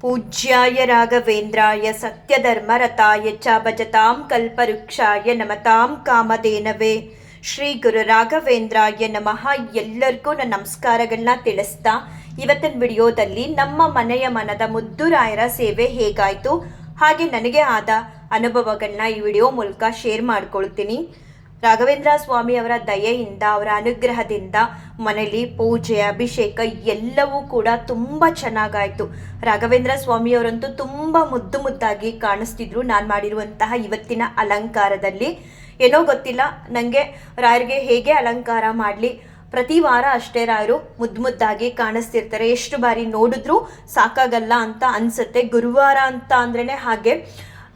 ಪೂಜ್ಯಾಯ ರಾಘವೇಂದ್ರಾಯ ಸತ್ಯಧರ್ಮರಥಾಯ ಚ ಭಜತಾಂ ಕಲ್ಪವೃಕ್ಷಾಯ ನಮತಾಂ ಕಾಮಧೇನವೇ. ಶ್ರೀ ಗುರು ರಾಘವೇಂದ್ರಾಯ ನಮಃ. ಎಲ್ಲರಿಗೂ ನನ್ನ ನಮಸ್ಕಾರಗಳನ್ನ ತಿಳಿಸ್ತಾ ಇವತ್ತಿನ ವಿಡಿಯೋದಲ್ಲಿ ನಮ್ಮ ಮನೆಯ ಮನದ ಮುದ್ದುರಾಯರ ಸೇವೆ ಹೇಗಾಯಿತು? ಹಾಗೆ ನನಗೆ ಆದ ಅನುಭವಗಳನ್ನ ಈ ವಿಡಿಯೋ ಮೂಲಕ ಶೇರ್ ಮಾಡ್ಕೊಳ್ತೀನಿ. ರಾಘವೇಂದ್ರ ಸ್ವಾಮಿ ಅವರ ದಯೆಯಿಂದ, ಅವರ ಅನುಗ್ರಹದಿಂದ ಮನೆಯಲ್ಲಿ ಪೂಜೆ, ಅಭಿಷೇಕ ಎಲ್ಲವೂ ಕೂಡ ತುಂಬ ಚೆನ್ನಾಗಾಯಿತು. ರಾಘವೇಂದ್ರ ಸ್ವಾಮಿಯವರಂತೂ ತುಂಬ ಮುದ್ದು ಮುದ್ದಾಗಿ ಕಾಣಿಸ್ತಿದ್ರು ನಾನು ಮಾಡಿರುವಂತಹ ಇವತ್ತಿನ ಅಲಂಕಾರದಲ್ಲಿ. ಏನೋ ಗೊತ್ತಿಲ್ಲ ನನಗೆ ರಾಯರಿಗೆ ಹೇಗೆ ಅಲಂಕಾರ ಮಾಡಲಿ? ಪ್ರತಿ ವಾರ ಅಷ್ಟೇ ರಾಯರು ಮುದ್ದು ಮುದ್ದಾಗಿ ಕಾಣಿಸ್ತಿರ್ತಾರೆ. ಎಷ್ಟು ಬಾರಿ ನೋಡಿದ್ರೂ ಸಾಕಾಗಲ್ಲ ಅಂತ ಅನ್ಸುತ್ತೆ. ಗುರುವಾರ ಅಂತ ಅಂದ್ರೇ ಹಾಗೆ.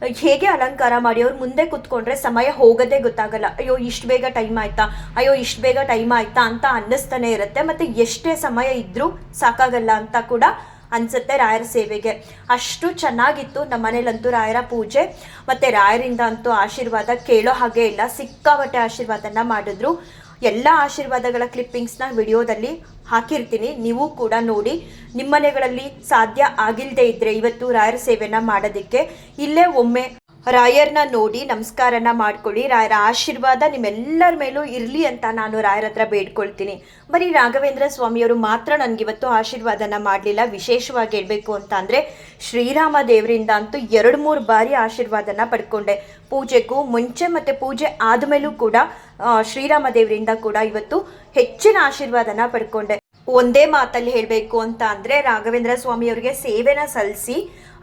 ಹೇಗೆ ಅಲಂಕಾರ ಮಾಡಿ ಅವ್ರು ಮುಂದೆ ಕುತ್ಕೊಂಡ್ರೆ ಸಮಯ ಹೋಗೋದೇ ಗೊತ್ತಾಗಲ್ಲ. ಅಯ್ಯೋ, ಇಷ್ಟು ಬೇಗ ಟೈಮ್ ಆಯ್ತಾ? ಅಯ್ಯೋ, ಇಷ್ಟು ಬೇಗ ಟೈಮ್ ಆಯ್ತಾ ಅಂತ ಅನ್ನಿಸ್ತಾನೆ ಇರುತ್ತೆ. ಮತ್ತು ಎಷ್ಟೇ ಸಮಯ ಇದ್ದರೂ ಸಾಕಾಗಲ್ಲ ಅಂತ ಕೂಡ ಅನ್ಸುತ್ತೆ ರಾಯರ ಸೇವೆಗೆ. ಅಷ್ಟು ಚೆನ್ನಾಗಿತ್ತು ನಮ್ಮ ಮನೇಲಂತೂ ರಾಯರ ಪೂಜೆ. ಮತ್ತು ರಾಯರಿಂದ ಅಂತೂ ಆಶೀರ್ವಾದ ಕೇಳೋ ಹಾಗೆ ಇಲ್ಲ. ಸಿಕ್ಕಾಪಟ್ಟೆ ಆಶೀರ್ವಾದನ ಮಾಡಿದ್ರು. ಎಲ್ಲ ಆಶೀರ್ವಾದಗಳ ಕ್ಲಿಪ್ಪಿಂಗ್ಸ್ನ ವಿಡಿಯೋದಲ್ಲಿ ಹಾಕಿರ್ತೀನಿ. ನೀವು ಕೂಡ ನೋಡಿ. ನಿಮ್ಮನೆಗಳಲ್ಲಿ ಸಾಧ್ಯ ಆಗಿಲ್ಲದೆ ಇದ್ದರೆ ಇವತ್ತು ರಾಯರ ಸೇವೆನ ಮಾಡೋದಕ್ಕೆ ಇಲ್ಲೇ ಒಮ್ಮೆ ರಾಯರ್ನ ನೋಡಿ ನಮಸ್ಕಾರನ ಮಾಡ್ಕೊಳ್ಳಿ. ರಾಯರ ಆಶೀರ್ವಾದ ನಿಮ್ಮೆಲ್ಲರ ಮೇಲೂ ಇರಲಿ ಅಂತ ನಾನು ರಾಯರ ಹತ್ರ ಬೇಡ್ಕೊಳ್ತೀನಿ. ಬರೀ ರಾಘವೇಂದ್ರ ಸ್ವಾಮಿಯವರು ಮಾತ್ರ ನನಗಿವತ್ತು ಆಶೀರ್ವಾದನ ಮಾಡಲಿಲ್ಲ. ವಿಶೇಷವಾಗಿ ಹೇಳಬೇಕು ಅಂತ ಅಂದರೆ ಶ್ರೀರಾಮ ದೇವರಿಂದ ಅಂತೂ ಎರಡು ಮೂರು ಬಾರಿ ಆಶೀರ್ವಾದನ ಪಡ್ಕೊಂಡೆ. ಪೂಜೆಗೂ ಮುಂಚೆ ಮತ್ತು ಪೂಜೆ ಆದಮೇಲೂ ಕೂಡ ಶ್ರೀರಾಮ ದೇವರಿಂದ ಕೂಡ ಇವತ್ತು ಹೆಚ್ಚಿನ ಆಶೀರ್ವಾದನ ಪಡ್ಕೊಂಡೆ. ಒಂದೇ ಮಾತಲ್ಲಿ ಹೇಳಬೇಕು ಅಂತ ಅಂದರೆ ರಾಘವೇಂದ್ರ ಸ್ವಾಮಿಯವರಿಗೆ ಸೇವೆನ ಸಲ್ಲಿಸಿ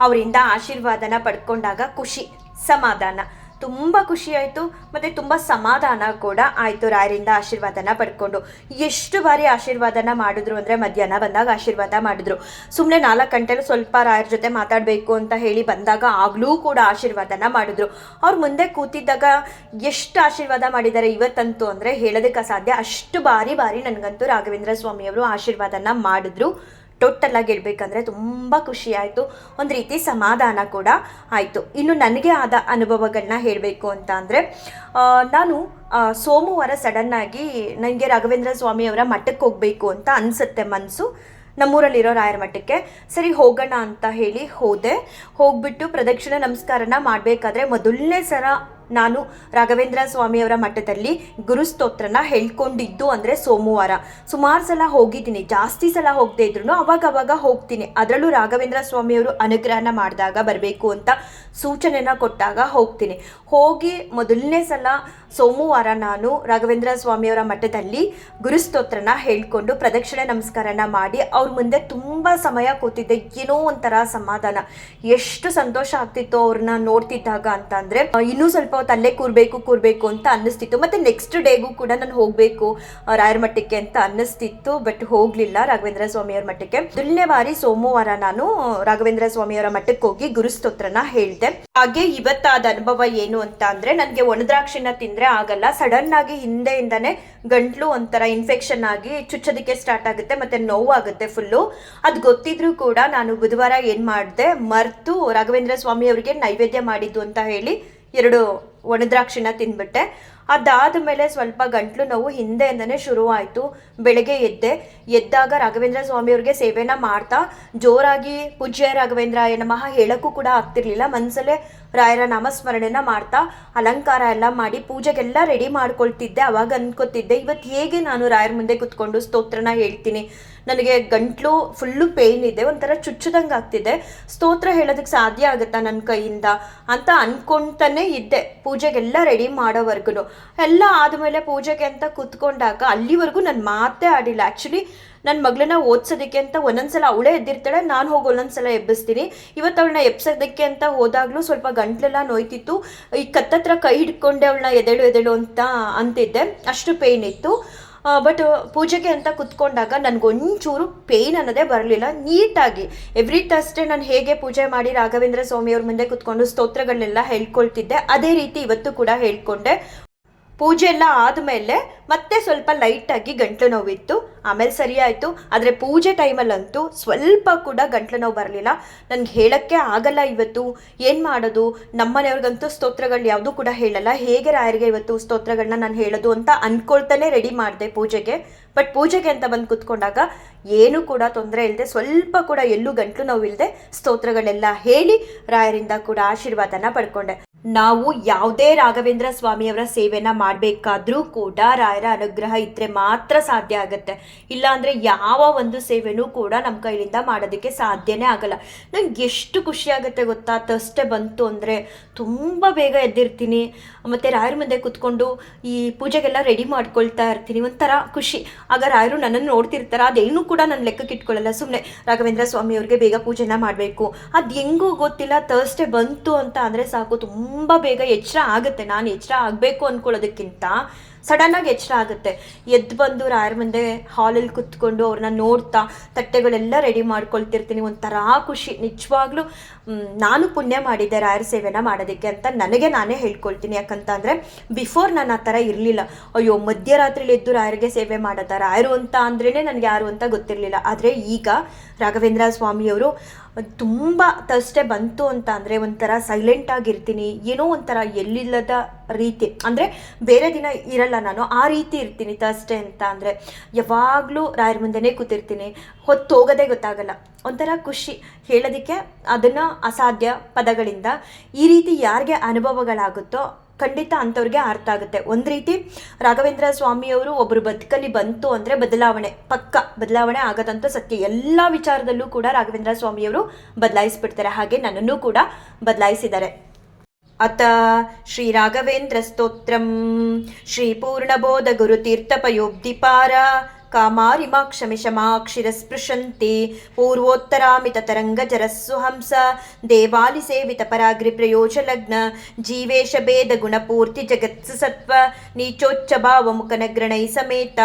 ಅವರಿಂದ ಆಶೀರ್ವಾದನ ಪಡ್ಕೊಂಡಾಗ ಖುಷಿ. ಸಮಾಧಾನ. ತುಂಬ ಖುಷಿ ಆಯಿತು, ಮತ್ತು ತುಂಬ ಸಮಾಧಾನ ಕೂಡ ಆಯಿತು ರಾಯರಿಂದ ಆಶೀರ್ವಾದನ ಪಡ್ಕೊಂಡು. ಎಷ್ಟು ಬಾರಿ ಆಶೀರ್ವಾದನ ಮಾಡಿದ್ರು ಅಂದರೆ ಮಧ್ಯಾಹ್ನ ಬಂದಾಗ ಆಶೀರ್ವಾದ ಮಾಡಿದ್ರು. ಸುಮ್ಮನೆ ನಾಲ್ಕು ಗಂಟೆಲು ಸ್ವಲ್ಪ ರಾಯರ ಜೊತೆ ಮಾತಾಡಬೇಕು ಅಂತ ಹೇಳಿ ಬಂದಾಗ ಆಗಲೂ ಕೂಡ ಆಶೀರ್ವಾದನ ಮಾಡಿದ್ರು. ಅವ್ರು ಮುಂದೆ ಕೂತಿದ್ದಾಗ ಎಷ್ಟು ಆಶೀರ್ವಾದ ಮಾಡಿದ್ದಾರೆ ಇವತ್ತಂತೂ ಅಂದರೆ ಹೇಳೋದಕ್ಕೆ ಅಸಾಧ್ಯ. ಅಷ್ಟು ಬಾರಿ ಬಾರಿ ನನಗಂತೂ ರಾಘವೇಂದ್ರ ಸ್ವಾಮಿಯವರು ಆಶೀರ್ವಾದನ ಮಾಡಿದ್ರು. ಟೋಟಲ್ ಆಗಿ ತುಂಬ ಖುಷಿ ಆಯಿತು. ಒಂದು ರೀತಿ ಸಮಾಧಾನ ಕೂಡ ಆಯಿತು. ಇನ್ನು ನನಗೆ ಆದ ಅನುಭವಗಳನ್ನ ಹೇಳಬೇಕು ಅಂತ ಅಂದರೆ ನಾನು ಸೋಮವಾರ ಸಡನ್ನಾಗಿ ನನಗೆ ರಾಘವೇಂದ್ರ ಸ್ವಾಮಿಯವರ ಮಠಕ್ಕೆ ಹೋಗಬೇಕು ಅಂತ ಅನಿಸುತ್ತೆ ಮನಸ್ಸು ನಮ್ಮೂರಲ್ಲಿರೋ ರಾಯರ ಮಠಕ್ಕೆ. ಸರಿ, ಹೋಗೋಣ ಅಂತ ಹೇಳಿ ಹೋದೆ. ಹೋಗ್ಬಿಟ್ಟು ಪ್ರದಕ್ಷಿಣೆ ನಮಸ್ಕಾರನ ಮಾಡಬೇಕಾದ್ರೆ ಮೊದಲನೇ ಸಲ ನಾನು ರಾಘವೇಂದ್ರ ಸ್ವಾಮಿಯವರ ಮಠದಲ್ಲಿ ಗುರುಸ್ತೋತ್ರನ ಹೇಳ್ಕೊಂಡಿದ್ದು ಅಂದರೆ ಸೋಮವಾರ. ಸುಮಾರು ಸಲ ಹೋಗಿದ್ದೀನಿ, ಜಾಸ್ತಿ ಸಲ ಹೋಗದೆ ಇದ್ರು ಅವಾಗ ಅವಾಗ ಹೋಗ್ತೀನಿ. ಅದರಲ್ಲೂ ರಾಘವೇಂದ್ರ ಸ್ವಾಮಿಯವರು ಅನುಗ್ರಹನ ಮಾಡಿದಾಗ ಬರಬೇಕು ಅಂತ ಸೂಚನೆನ ಕೊಟ್ಟಾಗ ಹೋಗ್ತೀನಿ. ಹೋಗಿ ಮೊದಲನೇ ಸಲ ಸೋಮವಾರ ನಾನು ರಾಘವೇಂದ್ರ ಸ್ವಾಮಿಯವರ ಮಠದಲ್ಲಿ ಗುರುಸ್ತೋತ್ರನ ಹೇಳ್ಕೊಂಡು ಪ್ರದಕ್ಷಿಣೆ ನಮಸ್ಕಾರನ ಮಾಡಿ ಅವ್ರ ಮುಂದೆ ತುಂಬ ಸಮಯ ಕೂತಿದ್ದೆ. ಏನೋ ಒಂಥರ ಸಮಾಧಾನ. ಎಷ್ಟು ಸಂತೋಷ ಆಗ್ತಿತ್ತು ಅವ್ರನ್ನ ನೋಡ್ತಿದ್ದಾಗ ಅಂತ ಅಂದರೆ ಇನ್ನೂ ಸ್ವಲ್ಪ ಹೊತ್ತು ಅಲ್ಲೇ ಕೂರಬೇಕು ಕೂರಬೇಕು ಅಂತ ಅನ್ನಿಸ್ತಿತ್ತು. ಮತ್ತು ನೆಕ್ಸ್ಟ್ ಡೇಗೂ ಕೂಡ ನಾನು ಹೋಗಬೇಕು ರಾಯರ ಮಠಕ್ಕೆ ಅಂತ ಅನ್ನಿಸ್ತಿತ್ತು ಬಟ್ ಹೋಗಲಿಲ್ಲ ರಾಘವೇಂದ್ರ ಸ್ವಾಮಿಯವರ ಮಠಕ್ಕೆ. ಮೊದಲನೇ ಬಾರಿ ಸೋಮವಾರ ನಾನು ರಾಘವೇಂದ್ರ ಸ್ವಾಮಿಯವರ ಮಠಕ್ಕೆ ಹೋಗಿ ಗುರುಸ್ತೋತ್ರನ ಹೇಳಿದೆ. ಹಾಗೆ ಇವತ್ತಾದ ಅನುಭವ ಏನು ಅಂತ ಅಂದರೆ, ನನಗೆ ಒಣದ್ರಾಕ್ಷಿನ ತಿಂದರೆ ಆಗಲ್ಲ. ಸಡನ್ ಆಗಿ ಹಿಂದೆಯಿಂದನೇ ಗಂಟ್ಲು ಒಂಥರ ಇನ್ಫೆಕ್ಷನ್ ಆಗಿ ಚುಚ್ಚೋದಕ್ಕೆ ಸ್ಟಾರ್ಟ್ ಆಗುತ್ತೆ, ಮತ್ತು ನೋವಾಗುತ್ತೆ ಫುಲ್ಲು ಅದು ಗೊತ್ತಿದ್ರೂ ಕೂಡ ನಾನು ಬುಧವಾರ ಏನು ಮಾಡಿದೆ, ಮರೆತು ರಾಘವೇಂದ್ರ ಸ್ವಾಮಿ ಅವರಿಗೆ ನೈವೇದ್ಯ ಮಾಡಿದ್ದು ಅಂತ ಹೇಳಿ ಎರಡು ಒಣದ್ರಾಕ್ಷಿನ ತಿನ್ಬಿಟ್ಟೆ. ಅದಾದ ಮೇಲೆ ಸ್ವಲ್ಪ ಗಂಟ್ಲು ನೋವು ಹಿಂದೆಯಿಂದನೇ ಶುರುವಾಯಿತು. ಬೆಳಗ್ಗೆ ಎದ್ದೆ. ಎದ್ದಾಗ ರಾಘವೇಂದ್ರ ಸ್ವಾಮಿಯವ್ರಿಗೆ ಸೇವೆನ ಮಾಡ್ತಾ, ಜೋರಾಗಿ ಪೂಜ್ಯ ರಾಘವೇಂದ್ರಾಯ ನಮಃ ಹೇಳೋಕ್ಕೂ ಕೂಡ ಆಗ್ತಿರ್ಲಿಲ್ಲ. ಮನಸ್ಸಲ್ಲೇ ರಾಯರ ನಾಮಸ್ಮರಣೆನ ಮಾಡ್ತಾ, ಅಲಂಕಾರ ಎಲ್ಲ ಮಾಡಿ ಪೂಜೆಗೆಲ್ಲ ರೆಡಿ ಮಾಡ್ಕೊಳ್ತಿದ್ದೆ. ಅವಾಗ ಅನ್ಕೋತಿದ್ದೆ ಇವತ್ತು ಹೇಗೆ ನಾನು ರಾಯರ ಮುಂದೆ ಕುತ್ಕೊಂಡು ಸ್ತೋತ್ರನ ಹೇಳ್ತೀನಿ? ನನಗೆ ಗಂಟ್ಲು ಫುಲ್ಲು ಪೇಯ್ನ್ ಇದೆ. ಒಂಥರ ಚುಚ್ಚದಂಗೆ ಆಗ್ತಿದೆ. ಸ್ತೋತ್ರ ಹೇಳೋದಕ್ಕೆ ಸಾಧ್ಯ ಆಗುತ್ತಾ ನನ್ನ ಕೈಯಿಂದ? ಅಂತ ಅನ್ಕೊಂತಾನೆ ಇದ್ದೆ. ಪೂಜೆಗೆಲ್ಲ ರೆಡಿ ಮಾಡೋವರೆಗೂ ಎಲ್ಲ ಆದಮೇಲೆ ಪೂಜೆಗೆ ಅಂತ ಕೂತ್ಕೊಂಡಾಗ ಅಲ್ಲಿವರೆಗೂ ನಾನು ಮಾತೇ ಆಡಿಲ್ಲ. ಆ್ಯಕ್ಚುಲಿ ನನ್ನ ಮಗಳನ್ನ ಓದ್ಸೋದಕ್ಕೆ ಅಂತ ಒಂದೊಂದ್ಸಲ ಅವಳೇ ಎದ್ದಿರ್ತಾಳೆ, ನಾನು ಹೋಗಿ ಒಂದೊಂದ್ಸಲ ಎಬ್ಬಿಸ್ತೀನಿ. ಇವತ್ತು ಅವಳನ್ನ ಎಬ್ಸೋದಕ್ಕೆ ಅಂತ ಹೋದಾಗಲೂ ಸ್ವಲ್ಪ ಗಂಟ್ಲೆಲ್ಲ ನೋಯ್ತಿತ್ತು. ಈ ಕತ್ತತ್ರ ಕೈ ಹಿಡ್ಕೊಂಡೆ ಅವಳನ್ನ ಎದೆಳು ಎದೆಳು ಅಂತ ಅಂತಿದ್ದೆ. ಅಷ್ಟು ಪೇಯ್ನ್ ಇತ್ತು. ಬಟ್ ಪೂಜೆಗೆ ಅಂತ ಕುತ್ಕೊಂಡಾಗ ನನಗೊಂಚೂರು ಪೇಯ್ನ್ ಅನ್ನೋದೇ ಬರಲಿಲ್ಲ. ನೀಟಾಗಿ ಎವ್ರಿ ಥರ್ಸ್ಡೇ ನಾನು ಹೇಗೆ ಪೂಜೆ ಮಾಡಿ ರಾಘವೇಂದ್ರ ಸ್ವಾಮಿಯವ್ರ ಮುಂದೆ ಕುತ್ಕೊಂಡು ಸ್ತೋತ್ರಗಳನ್ನೆಲ್ಲ ಹೇಳ್ಕೊಳ್ತಿದ್ದೆ. ಅದೇ ರೀತಿ ಇವತ್ತು ಕೂಡ ಹೇಳ್ಕೊಂಡೆ. ಪೂಜೆ ಎಲ್ಲ ಆದಮೇಲೆ ಮತ್ತೆ ಸ್ವಲ್ಪ ಲೈಟಾಗಿ ಗಂಟ್ಲು ನೋವಿತ್ತು. ಆಮೇಲೆ ಸರಿ ಆಯಿತು ಆದರೆ ಪೂಜೆ ಟೈಮಲ್ಲಂತೂ ಸ್ವಲ್ಪ ಕೂಡ ಗಂಟ್ಲು ನೋವು ಬರಲಿಲ್ಲ. ನನಗೆ ಹೇಳೋಕ್ಕೆ ಆಗಲ್ಲ ಇವತ್ತು. ಏನು ಮಾಡೋದು? ನಮ್ಮನೆಯವ್ರಿಗಂತೂ ಸ್ತೋತ್ರಗಳು ಯಾವುದೂ ಕೂಡ ಹೇಳಲ್ಲ. ಹೇಗೆ ರಾಯರಿಗೆ ಇವತ್ತು ಸ್ತೋತ್ರಗಳನ್ನ ನಾನು ಹೇಳೋದು ಅಂತ ಅಂದ್ಕೊಳ್ತಾನೆ ರೆಡಿ ಮಾಡಿದೆ ಪೂಜೆಗೆ. ಬಟ್ ಪೂಜೆಗೆ ಅಂತ ಬಂದು ಕೂತ್ಕೊಂಡಾಗ ಏನು ಕೂಡ ತೊಂದರೆ ಇಲ್ಲದೆ ಸ್ವಲ್ಪ ಕೂಡ ಎಲ್ಲೂ ಗಂಟ್ಲು ನೋವಿಲ್ಲದೆ ಸ್ತೋತ್ರಗಳೆಲ್ಲ ಹೇಳಿ ರಾಯರಿಂದ ಕೂಡ ಆಶೀರ್ವಾದನ ಪಡ್ಕೊಂಡೆ. ನಾವು ಯಾವುದೇ ರಾಘವೇಂದ್ರ ಸ್ವಾಮಿಯವರ ಸೇವೆನ ಮಾಡಬೇಕಾದ್ರೂ ಕೂಡ ರಾಯರ ಅನುಗ್ರಹ ಇದ್ರೆ ಮಾತ್ರ ಸಾಧ್ಯ ಆಗುತ್ತೆ. ಇಲ್ಲಾಂದರೆ ಯಾವ ಒಂದು ಸೇವೆನೂ ಕೂಡ ನಮ್ಮ ಕೈಲಿಂದ ಮಾಡೋದಕ್ಕೆ ಸಾಧ್ಯನೇ ಆಗಲ್ಲ. ನಂಗೆ ಎಷ್ಟು ಖುಷಿ ಆಗುತ್ತೆ ಗೊತ್ತಾ? ತಷ್ಟೇ ಬಂತು ಅಂದರೆ ತುಂಬ ಬೇಗ ಎದ್ದಿರ್ತೀನಿ. ಮತ್ತು ರಾಯರ ಮುಂದೆ ಕೂತ್ಕೊಂಡು ಈ ಪೂಜೆಗೆಲ್ಲ ರೆಡಿ ಮಾಡ್ಕೊಳ್ತಾ ಇರ್ತೀನಿ. ಒಂಥರ ಖುಷಿ. ಆಗ ರಾಯರು ನನ್ನನ್ನು ನೋಡ್ತಿರ್ತಾರೆ ಅದೇನು ಕೂಡ ನನ್ನ ಲೆಕ್ಕಕ್ಕೆ ಇಟ್ಕೊಳ್ಳಲ್ಲ. ಸುಮ್ಮನೆ ರಾಘವೇಂದ್ರ ಸ್ವಾಮಿ ಅವ್ರಿಗೆ ಬೇಗ ಪೂಜೆನ ಮಾಡಬೇಕು. ಅದು ಹೆಂಗೂ ಗೊತ್ತಿಲ್ಲ ತರ್ಸ್ಡೇ ಬಂತು ಅಂತ ಅಂದರೆ ಸಾಕು, ತುಂಬ ಬೇಗ ಎಚ್ಚರ ಆಗುತ್ತೆ. ನಾನು ಎಚ್ಚರ ಆಗಬೇಕು ಅಂದ್ಕೊಳ್ಳೋದಕ್ಕಿಂತ ಸಡನ್ನಾಗಿ ಎಚ್ಚರ ಆಗುತ್ತೆ. ಎದ್ದು ಬಂದು ರಾಯರ ಮುಂದೆ ಹಾಲಲ್ಲಿ ಕುತ್ಕೊಂಡು ಅವ್ರನ್ನ ನೋಡ್ತಾ, ತಟ್ಟೆಗಳೆಲ್ಲ ರೆಡಿ ಮಾಡ್ಕೊಳ್ತಿರ್ತೀನಿ. ಒಂಥರ ಖುಷಿ. ನಿಜವಾಗ್ಲೂ ನಾನು ಪುಣ್ಯ ಮಾಡಿದ್ದೆ ರಾಯರ ಸೇವೆನ ಮಾಡೋದಕ್ಕೆ ಅಂತ ನನಗೆ ನಾನೇ ಹೇಳ್ಕೊಳ್ತೀನಿ. ಯಾಕಂತ ಅಂದರೆ ಬಿಫೋರ್ ನಾನು ಆ ಥರ ಇರಲಿಲ್ಲ. ಅಯ್ಯೋ, ಮಧ್ಯರಾತ್ರಿಲಿ ಎದ್ದು ರಾಯರಿಗೆ ಸೇವೆ ಮಾಡೋದ ರಾಯರು ಅಂತ ಅಂದ್ರೇ ನನಗೆ ಯಾರು ಅಂತ ಗೊತ್ತಿರಲಿಲ್ಲ. ಆದರೆ ಈಗ ರಾಘವೇಂದ್ರ ಸ್ವಾಮಿಯವರು ತುಂಬ ತಷ್ಟೇ ಬಂತು ಅಂತ ಅಂದರೆ ಒಂಥರ ಸೈಲೆಂಟ್ ಆಗಿರ್ತೀನಿ. ಏನೋ ಒಂಥರ ಎಲ್ಲಿಲ್ಲದ ರೀತಿ. ಅಂದರೆ ಬೇರೆ ದಿನ ಇರಲ್ಲ ನಾನು, ಆ ರೀತಿ ಇರ್ತೀನಿ ತರ್ಸ್ಡೇ ಅಂತ ಅಂದರೆ. ಯಾವಾಗಲೂ ರಾಯರ ಮುಂದೆನೇ ಕೂತಿರ್ತೀನಿ. ಹೊತ್ತು ಹೋಗೋದೇ ಗೊತ್ತಾಗಲ್ಲ. ಒಂಥರ ಖುಷಿ. ಹೇಳೋದಕ್ಕೆ ಅದನ್ನು ಅಸಾಧ್ಯ ಪದಗಳಿಂದ. ಈ ರೀತಿ ಯಾರಿಗೆ ಅನುಭವಗಳಾಗುತ್ತೋ ಖಂಡಿತ ಅಂಥವ್ರಿಗೆ ಅರ್ಥ ಆಗುತ್ತೆ. ಒಂದು ರೀತಿ ರಾಘವೇಂದ್ರ ಸ್ವಾಮಿಯವರು ಒಬ್ಬರು ಬದುಕಲ್ಲಿ ಬಂತು ಅಂದರೆ ಬದಲಾವಣೆ, ಪಕ್ಕ ಬದಲಾವಣೆ ಆಗೋದಂತ ಸತ್ಯ. ಎಲ್ಲ ವಿಚಾರದಲ್ಲೂ ಕೂಡ ರಾಘವೇಂದ್ರ ಸ್ವಾಮಿಯವರು ಬದಲಾಯಿಸ್ಬಿಡ್ತಾರೆ. ಹಾಗೆ ನನ್ನನ್ನು ಕೂಡ ಬದಲಾಯಿಸಿದ್ದಾರೆ. ಅತ ಶ್ರೀ ರಾಘವೇಂದ್ರ ಸ್ತೋತ್ರಂ ಶ್ರೀ ಪೂರ್ಣಬೋಧ ಗುರುತೀರ್ಥಪಯೋಬ್ಧಿಪಾರ ಕಾಮಾರಿಮಾಕ್ಷಮಿಷಮಾಕ್ಷಿರಸ್ಪೃಶಂತಿ ಜರಸ್ಸು ಹಂಸ ದೇವಾಲಿ ಸೇವಿತ ಪರಾಗ್ರಿ ಪ್ರಯೋಜ ಲಗ್ನ ಜೀವೇಶ ಭೇದ ಗುಣಪೂರ್ತಿ ಜಗತ್ಸು ಸತ್ವ ನೀಚೋಚ್ಚ ಭಾವ ಮುಖನಗ್ರಣೈ ಸಮೇತ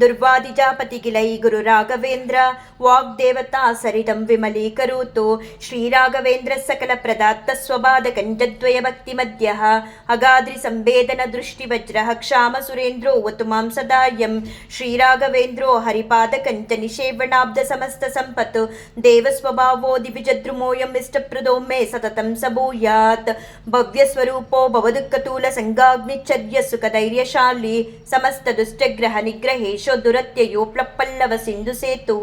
ದುರ್ವಾದಿಜಾಪತಿ ಗಿಲೈ ಗುರು ರಾಘವೇಂದ್ರ ವಾಗ್ದೇವತಾ ಸರಿದಂ ವಿಮಲೀಕರೋತು ಶ್ರೀರಾಘವೇಂದ್ರ ಸಕಲ ಪ್ರದಾತ್ತ ಸ್ವಬಾಧ ಕಂಜದ್ವಯ ಭಕ್ತಿ ಮಧ್ಯ ಅಗಾದ್ರಿ ಸಂವೇದನ ದೃಷ್ಟಿ ವಜ್ರ ಕ್ಷಾಮ ಸುರೇಂದ್ರೋ ವತು ಮಾಂ ಸದಾಯಂ ಶ್ರೀರಾಘವೇಂದ್ರೋ ಹರಿಪಾದ ಕಂಚ ನಿಷೇವಣಾಬ್ಧ ಸಮಸ್ತ ಸಂಪತ್ತು. ದೇವ ಸ್ವಭಾವೋ ದಿವಿಜದ್ರುಮೋಯಂ ಇಷ್ಟಪ್ರದೋ ಮೇ ಸತತಂ ಸಭೂಯಾತ್. ಭವ್ಯ ಸ್ವರೂಪೋ ಭವದುಃಖತೂಲ ಸಂಗಾಗ್ನಿಚರ್ಯ ಸುಖ ಧೈರ್ಯಶಾಲಿ ಸಮಸ್ತ ದುಷ್ಟಗ್ರಹ ನಿಗ್ರಹೇಶೋ ದುರತ್ಯಯೋ ಪ್ಲಪ್ಪಲ್ಲವ ಸಿಂಧು ಸೇತು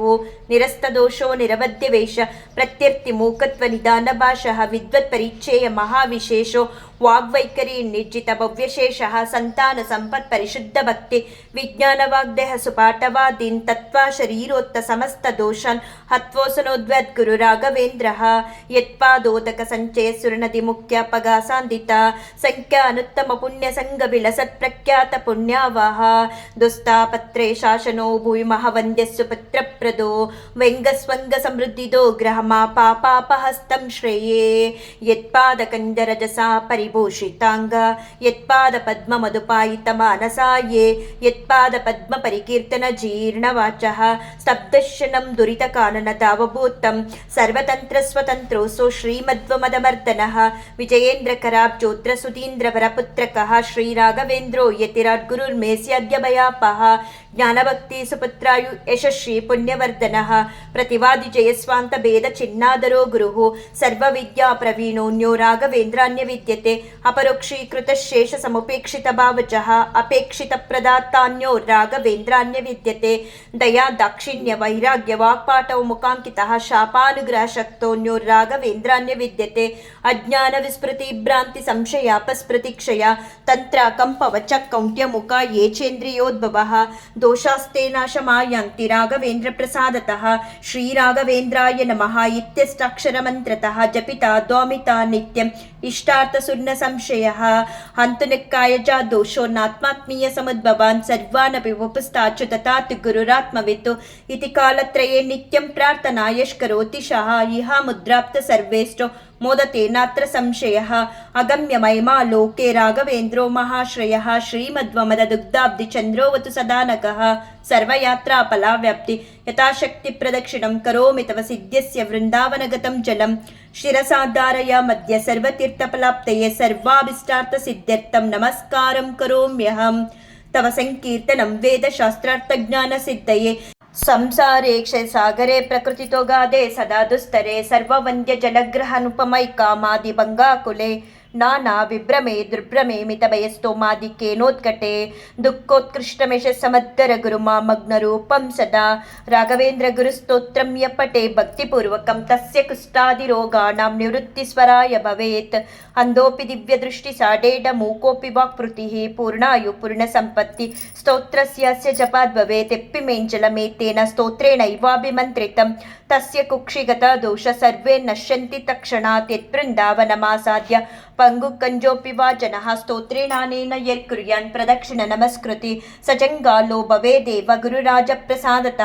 ನಿರಸ್ತದೋಷೋ ನಿರವಧ್ಯ ವೇಷ ಪ್ರತ್ಯರ್ಥಿ ಮೂಕತ್ವ ನಿಧಾನ ಭಾಷಃ. ವಿದ್ವತ್ ಪರಿಚಯ ಮಹಾವಿಶೇಷೋ ವಾಗ್ವೈಖರಿ, ನಿರ್ಜಿತ ಭವ್ಯಶೇಷಃ ಸಂತಾನ ಸಂಪತ್, ಪರಿಶುದ್ಧ ಭಕ್ತಿ, ವಿಜ್ಞಾನ ವಾಗ್ದೇಹ ಸುಪಾಠವಾದೀನ್ ತತ್ವ ಶರೀರೋತ್ತ ಸಮಸ್ತ ದೋಷಾನ್, ಹತ್ವೋಸನೋದ್ವದ್ ಗುರು ರಾಘವೇಂದ್ರ, ಯತ್ಪಾದೋದಕ ಸಂಚಯ ಸುರನದಿ ಮುಖ್ಯ ಪಗಾಸಾಂದಿತ ಸಂಖ್ಯಾ ಅನುತ್ತಮ ಪುಣ್ಯ ಸಂಘ ವಿಳಸತ್ ಪ್ರಖ್ಯಾತ ಪುಣ್ಯಾವಹ, ದುಸ್ತಾಪತ್ರೇ ಶಾಸನೋ ಭೂಮಿ ಮಹವಂದ್ಯಸ್ಸು ಪತ್ರಪ್ರದೋ, ವ್ಯಂಗಸ್ವಂಗ ಸಮೃದ್ಧಿದೋ ಗ್ರಹಮ ಪಾಪಾಪಹಸ್ತಂ ಶ್ರೇಯೇ ಯತ್ಪಾದ ಕಂಜರಜಸಾ ಪರಿಭೂಷಿತಾಂಗ పరిభూషితాంగ యత్పాద పద్మ మధుపాయిత మానసాయే యత్పాద పద్మ పరికీర్తన జీర్ణవాచ స్తబ్దశనం దురిత కానన తావభూతం సర్వతంత్ర స్వతంత్రోసో శ్రీమద్వమదమర్దన విజయేంద్రకరాబ్జోత్ర సుధీంద్రవరపుత్రక శ్రీరాఘవేంద్రో యతిరాట్ గురుర్మే సద్యభయాపహ జ్ఞానభక్తి సుపుత్రాయు యశశ్రీ పుణ్యవర్ధన ప్రతివాది జయస్వాంత భేద చిన్నాదరో గురు సర్వ విద్యా ప్రవీణోన్యో రాఘవేంద్రాన్య విద్యతే ಅಪರೋಕ್ಷೀಕೃತ ಶೇಷ ಸಮುಪೇಕ್ಷಿತ ಭಾವಜಃ ಅಪೇಕ್ಷಿತ ಪ್ರದಾತಾನ್ಯೋ ರಾಘವೇಂದ್ರಾನ್ಯ ವಿದ್ಯತೆ ದಯಾ ದಾಕ್ಷಿಣ್ಯ ವೈರಾಗ್ಯ ವಾಕ್ಪಾಠವು ಮುಖಾಂಕಿತಃ ಶಾಪಾನುಗ್ರಹ ಶಕ್ತೋನ್ಯೋ ರಾಘವೇಂದ್ರಾನ್ಯ ವಿದ್ಯತೆ ಅಜ್ಞಾನ ವಿಸ್ಮೃತಿ ಭ್ರಾಂತಿ ಸಂಶಯ ಅಪಸ್ಮೃತಿ ಕ್ಷಯ ತಂತ್ರ ಕಂಪವಚ ಕೌಂಟ್ಯ ಮುಖ ಯೇಚೇಂದ್ರಿಯೋದ್ಭವ ದೋಷಾಸ್ತೆ ನಾಶಮಾಯಾಂತಿ ರಾಘವೇಂದ್ರ ಪ್ರಸಾದತಃ ಶ್ರೀರಾಘವೇಂದ್ರಾಯ ನಮಃ ಇತ್ಯಷ್ಟಾಕ್ಷರ ಮಂತ್ರತಃ ಜಪಿತ ದ್ವಾಮಿತ ನಿತ್ಯಂ ಇಷ್ಟಾರ್ಥ ಸುರ್ಣ संशयः हन्तुनक्काय च दोषो नात्मात्मीय समुद्भवान् सर्वानपि उपस्थाच्य तथातु गुरुरात्मवित् इति कालत्रये नित्यं प्रार्थनायश्करोति शः इहा मुद्राप्त सर्वेष्टो मोदते नात्र संशयः अगम्यमयमा लोके राघवेन्द्रो महाश्रयः श्रीमद्वमददुग्धाब्धिचन्द्रोऽवतु सदा नखः सर्वयात्रापला व्याप्ति यथाशक्तिप्रदक्षिणं करोमि तव सिद्ध्यस्य वृन्दावनगतं जलं शिरसाधारय मध्य सर्वतीर्थफलाप्तये सर्वाभिष्टार्थसिद्ध्यर्थं नमस्कारं करोम्यहम् तव सङ्कीर्तनं वेदशास्त्रार्थज्ञानसिद्धये ಕರೋಮ್ಯಹಂ ಸಾಗರೆ ಸಂಕೀರ್ತನಂ ವೇದಶಾಸ್ತ್ರಾರ್ಥಜ್ಞಾನ ಸಿದ್ಧಯೇ ಸಂಸಾರೇ ಕ್ಷಯಸಾಗರೆ ಪ್ರಕೃತಿತೋ ಸದಾ ದುಸ್ತರೆ ಸರ್ವವಂದ್ಯ ಜಲಗ್ರಹನುಪಮೈ ಕಾಮಾದಿ ಭಂಗಾಕುಲೆ ನಾನಾ ವಿಭ್ರಮೆ ದುರ್ಭ್ರಮೆ ಮಿತಭಯಸ್ತೋಮಾದಿಕ್ಕೇನೋದ್ಕಟೆ ದುಃಖೋತ್ಕೃಷ್ಟಮೇಶ ಸಮದ್ದರ ಗುರುಮ ಮಗ್ನರೂಪಂ ಸದಾ ರಾಘವೇಂದ್ರ ಗುರುಸ್ತೋತ್ರಂ ಯಪಟೆ ಭಕ್ತಿಪೂರ್ವಕಂ ತಸ್ಯ ಕುಷ್ಟಾದಿರೋಗಾಣಾಂ ನಿವೃತ್ತಿಸ್ವರಾಯ ಭವೇತ್ ಅಂದೋಪಿ ದಿವ್ಯದೃಷ್ಟಿ ಸಾಡೇಡ ಮೂಕೋಪಿ ವಾಕ್ಪೃತಿ ಪೂರ್ಣಾಯು ಪೂರ್ಣಸಂಪತ್ತಿ ಸ್ತೋತ್ರಸ್ಯ ಜಪಾದ್ ಭವೇತ್ ಎಪ್ಪಿಮೇಂಜಲಮೇತೇನ ಸ್ತೋತ್ರೇಣೈವಾಭಿಮಂತ್ರಿತಂ తస్య కుక్షిగత దోష సర్వే నశ్యంతి తక్షణాత్ యద్బృందావనమాసాద్య పంగుకంజోపి వా జన స్తోత్రేణానేన యర్కుర్యాన్ ప్రదక్షిణ నమస్కృతి సజంగాలో భవేదేవ గురురాజప్రసాదత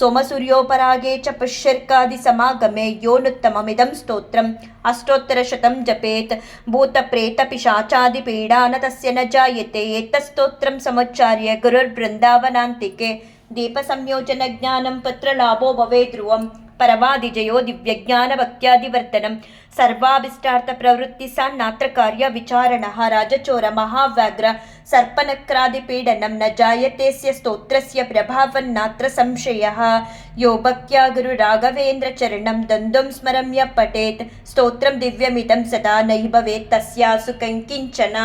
సోమసూర్యోపరాగే చ పుష్యర్కాది సమాగమే యోనుత్తమమిదం స్తోత్రం అష్టోత్తరశతం జపేత్ భూతప్రేతపిశాచాదిపీడా న తస్య న జాయతే ఏతస్తోత్రం సముచ్చార్య గురుర్బృందావనాంతికే దీపసంయోజన జ్ఞానం తత్ర లాభో భవే ధ్రువం పరమాదిజయో దివ్యజ్ఞానభక్త్యాదివర్తనం ಸರ್ವಾಭಿಷ್ಟಾರ್ಥ ಪ್ರವೃತ್ತಿ ನಾತ್ರ ಕಾರ್ಯ ವಿಚಾರಣ ರಾಜಚೋರ ಮಹಾವ್ಯಾಘ್ರ ಸರ್ಪನಕ್ರಾದಿಪೀಡನಂ ನ ಜಾಯತೆಸ್ಯ ಸ್ತೋತ್ರಸ್ಯ ಪ್ರಭಾವನ್ನಾತ್ರ ಸಂಶಯ ಯೋ ಭಕ್ತ್ಯಾ ಗುರು ರಾಘವೇಂದ್ರ ಚರಣಂ ದಂದುಂ ಸ್ಮರಮ್ಯ ಪಠೇತ್ ಸ್ತೋತ್ರಂ ದಿವ್ಯಮಿದಂ ಸದಾ ನೈಭವೇತ್ ತಸ್ಯಾಸು ಕಂಕಿಂಚನ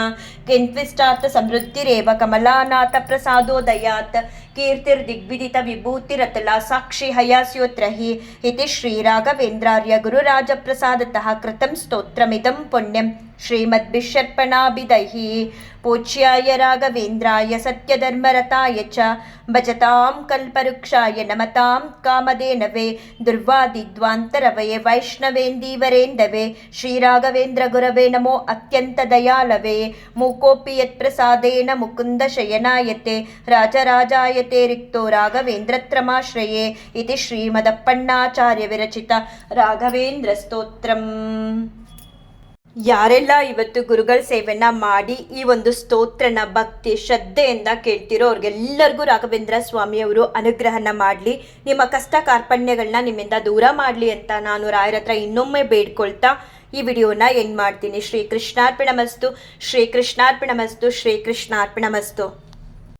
ಕಿಂತ್ವಿಷ್ಟಾರ್ಥ ಸಮೃದ್ಧಿರೇವ ಕಮಲಾನಾಥ ಪ್ರಸಾದೋದಯಾತ್ ಕೀರ್ತಿರ್ದಿಗ್ವಿದಿತ ವಿಭೂತಿರತಲ ಸಾಕ್ಷಿ ಹಯಾಸ್ಯೋತ್ರ ಹಿ ಇತಿ ಶ್ರೀರಾಘವೇಂದ್ರಾರ್ಯ ಗುರುರಾಜಪ್ರಸಾದತಃ క్రితం స్తోత్రమిదం పుణ్యం. श्रीमद्भिषर्पणाभिदैः पूज्याय राघवेन्द्राय सत्यधर्मरताय च भजतां कल्पवृक्षाय नमतां कामधेनवे दुर्वादिद्वान्तरवये वैष्णवेन्दीवरेन्दवे श्रीराघवेन्द्रगुरवे नमो अत्यन्तदयालवे मूकोऽपि यत्प्रसादेन मुकुन्दशयनायते राजराजायते रिक्तो राघवेन्द्रत्रमाश्रये इति श्रीमदप्पण्णाचार्यविरचित राघवेन्द्रस्तोत्रम् ಯಾರೆಲ್ಲ ಇವತ್ತು ಗುರುಗಳ ಸೇವೆನ ಮಾಡಿ ಈ ಒಂದು ಸ್ತೋತ್ರನ ಭಕ್ತಿ ಶ್ರದ್ಧೆಯಿಂದ ಕೇಳ್ತಿರೋ ಅವ್ರಿಗೆಲ್ಲರಿಗೂ ರಾಘವೇಂದ್ರ ಸ್ವಾಮಿಯವರು ಅನುಗ್ರಹನ ಮಾಡಲಿ. ನಿಮ್ಮ ಕಷ್ಟ ಕಾರ್ಪಣ್ಯಗಳನ್ನ ನಿಮ್ಮಿಂದ ದೂರ ಮಾಡಲಿ ಅಂತ ನಾನು ರಾಯರ ಹತ್ರ ಇನ್ನೊಮ್ಮೆ ಬೇಡ್ಕೊಳ್ತಾ ಈ ವಿಡಿಯೋನ ಎಂಡ್ ಮಾಡ್ತೀನಿ. ಶ್ರೀ ಕೃಷ್ಣಾರ್ಪಣಮಸ್ತು ಶ್ರೀ ಕೃಷ್ಣಾರ್ಪಣಮಸ್ತು ಶ್ರೀ ಕೃಷ್ಣಾರ್ಪಣಮಸ್ತು